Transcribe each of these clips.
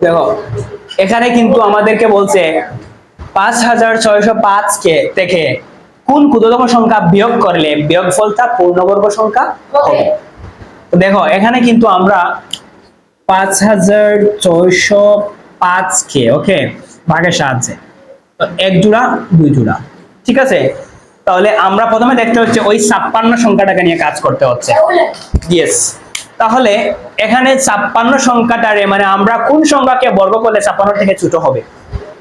দেখো এখানে কিন্তু আমাদেরকে বলছে পাঁচ হাজার ছয়শো পাঁচ কে থেকে কোন ক্ষুদ্রতম সংখ্যা বিয়োগ করলে বিয়োগফলটা পূর্ণবর্গ সংখ্যা হবে? তো দেখো এখানে কিন্তু আমরা পাঁচ হাজার ছয়শো পাঁচ কে ওকে ভাগের সাহায্যে। তো এক জোড়া দুই জোড়া ঠিক আছে? তাহলে আমরা প্রথমে দেখতে হচ্ছে ওই ছাপ্পান্ন সংখ্যাটাকে নিয়ে কাজ করতে হচ্ছে। ইয়েস তাহলে এখানে ছাপ্পান্ন সংখ্যাটারে মানে আমরা কোন সংখ্যাকে বর্গ করলে ছাপ্পান্ন থেকে ছোট হবে?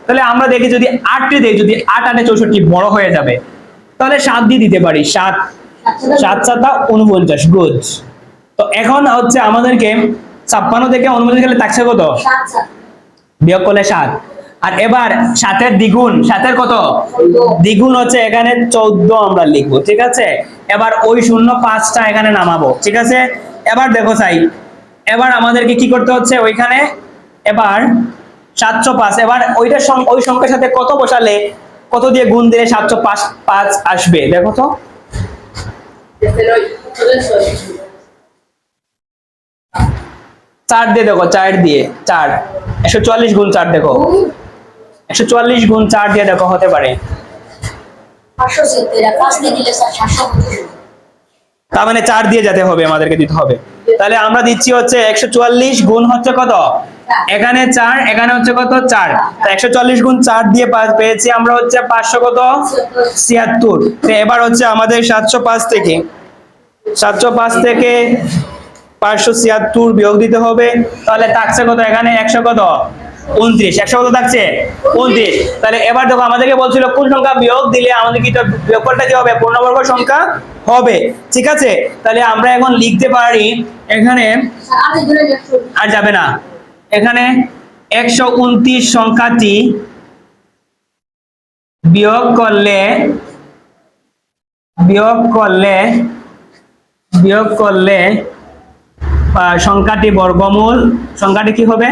তাহলে আমরা দেখি যদি আটটি দেই যদি আট আটে চৌষট্টি বড় হয়ে যাবে তাহলে সাত দিয়ে দিতে পারি সাত। সাত সাতটা উনপঞ্চাশ গুড তো এখন হচ্ছে আমাদেরকে ছাপ্পান্ন থেকে উনপঞ্চাশ গেলে থাকছে কত? বিয়োগ করলে সাত। আর এবার সাতের দ্বিগুণ সাতের কত? দ্বিগুণ হচ্ছে এখানে চৌদ্দ আমরা লিখব ঠিক আছে? এবার ওই শূন্য পাঁচটা এখানে নামাবো ঠিক আছে? এবার দেখো চাই এবার আমাদেরকে কি করতে হচ্ছে ওইখানে? এবার সাতশো পাঁচ, এবার ওইটা ওই সংখ্যার সাথে কত বসালে কত দিয়ে গুণ দিলে সাতশো পাঁচ পাঁচ আসবে? দেখো তো। চার দিয়ে দেখো, চার দিয়ে, চার। একশো চুয়াল্লিশ গুণ চার দেখো। একশো চুয়াল্লিশ গুণ চার দিয়ে দেখো, হতে পারে। তার মানে চার দিয়ে যেতে হবে আমাদেরকে দিতে হবে। তাহলে আমরা দিচ্ছি হচ্ছে একশো চুয়াল্লিশ গুণ হচ্ছে কত? এখানে চার, এখানে হচ্ছে কত? চার। একশো চল্লিশ গুণ চার দিয়ে পেয়েছি আমরা হচ্ছে পাঁচশো কত? ছিয়াত্তর। তো এবার হচ্ছে আমাদের সাতশো পাঁচ থেকে, সাতশো পাঁচ থেকে পাঁচশো ছিয়াত্তর বিয়োগ দিতে হবে। তাহলে থাকছে কত এখানে? একশো কত? উনত্রিশ। একশো কত থাকছে? উনত্রিশ। তাহলে এবার দেখো আমাদেরকে বলছিল, কোন সংখ্যা বিয়োগ দিলে আমাদের কি বিয়োগফলটা কি হবে? পূর্ণবর্গ সংখ্যা হবে। ঠিক আছে? তাহলে আমরা এখন লিখতে পারি এখানে আর যাবে না। এখানে একশো উনত্রিশ সংখ্যাটি বিয়োগ করলে বিয়োগ করলে বিয়োগ করলে সংখ্যাটি বর্গমূল। সংখ্যাটি কি হবে?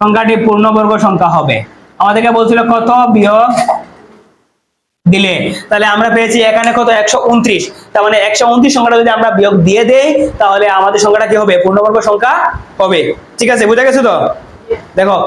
সংখ্যাটি পূর্ণবর্গ সংখ্যা হবে। আমাদেরকে বলছিল কত? বিয়োগ দিলে। তাহলে আমরা পেয়েছি এখানে কত? একশো উনত্রিশ। তার মানে একশো উনত্রিশ সংখ্যাটা যদি আমরা বিয়োগ দিয়ে দেই, তাহলে আমাদের সংখ্যাটা কি হবে? পূর্ণবর্গ সংখ্যা হবে। ঠিক আছে? বুঝা গেছে তো? দেখো